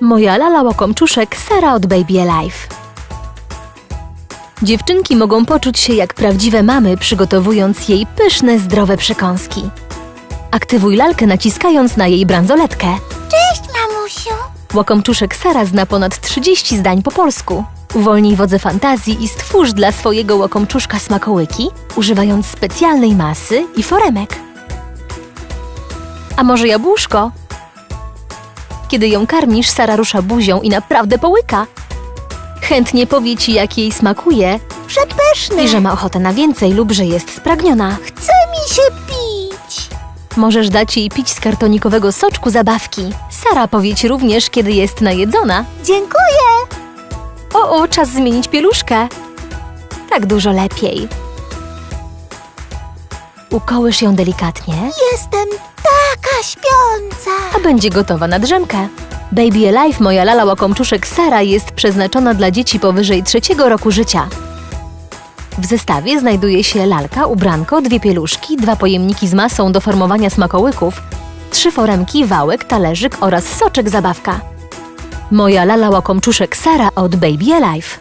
Moja lala łakomczuszek Sara od Baby Alive. Dziewczynki mogą poczuć się jak prawdziwe mamy, przygotowując jej pyszne, zdrowe przekąski. Aktywuj lalkę naciskając na jej bransoletkę. Cześć, mamusiu. Łakomczuszek Sara zna ponad 30 zdań po polsku. Uwolnij wodze fantazji i stwórz dla swojego łakomczuszka smakołyki, używając specjalnej masy i foremek. A może jabłuszko? Kiedy ją karmisz, Sara rusza buzią i naprawdę połyka. Chętnie powie ci, jak jej smakuje Przepyszny. i że ma ochotę na więcej lub że jest spragniona. Chce mi się pić. Możesz dać jej pić z kartonikowego soczku zabawki. Sara powie ci również, kiedy jest najedzona. Dziękuję. O, o, czas zmienić pieluszkę. Tak dużo lepiej. Ukołysz ją delikatnie, Jestem taka śpiąca. a będzie gotowa na drzemkę. Baby Alive, moja lala łakomczuszek Sara, jest przeznaczona dla dzieci powyżej trzeciego roku życia. W zestawie znajduje się lalka, ubranko, dwie pieluszki, dwa pojemniki z masą do formowania smakołyków, trzy foremki, wałek, talerzyk oraz soczek zabawka. Moja lala łakomczuszek Sara od Baby Alive.